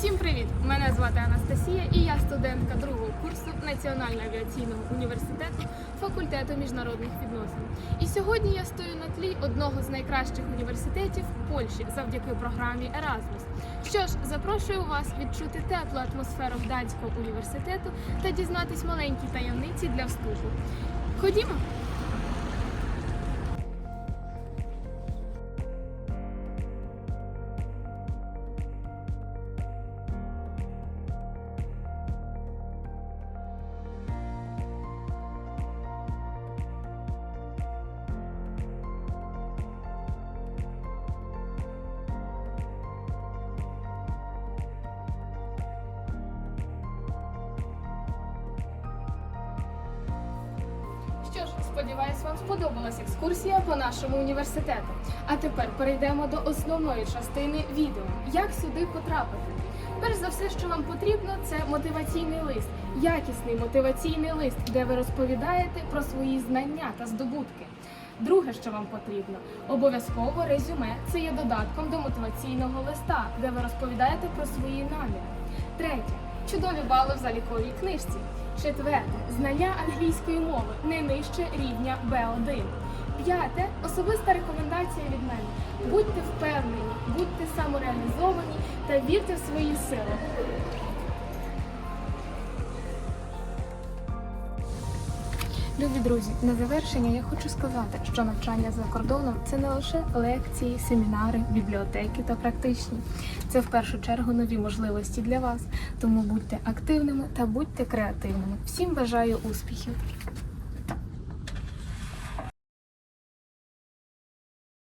Всім привіт! Мене звати Анастасія і я студентка другого курсу Національного авіаційного університету факультету міжнародних відносин. І сьогодні я стою на тлі одного з найкращих університетів Польщі завдяки програмі Erasmus. Що ж, запрошую вас відчути теплу атмосферу Гданського університету та дізнатись маленькі таємниці для вступу. Ходімо! Що ж, сподіваюсь, вам сподобалась екскурсія по нашому університету. А тепер перейдемо до основної частини відео. Як сюди потрапити? Перш за все, що вам потрібно, це мотиваційний лист, якісний мотиваційний лист, де ви розповідаєте про свої знання та здобутки. Друге, що вам потрібно, обов'язково резюме. Це є додатком до мотиваційного листа, де ви розповідаєте про свої наміри. Третє чудові бали в заліковій книжці. Четверте знання англійської мови не нижче рівня B1. П'яте особиста рекомендація від мене. Будьте впевнені, будьте самореалізовані та вірте в свої сили. Любі друзі, на завершення я хочу сказати, що навчання за кордоном це не лише лекції, семінари, бібліотеки та практичні. Це в першу чергу нові можливості для вас. Тому будьте активними та будьте креативними. Всім бажаю успіхів!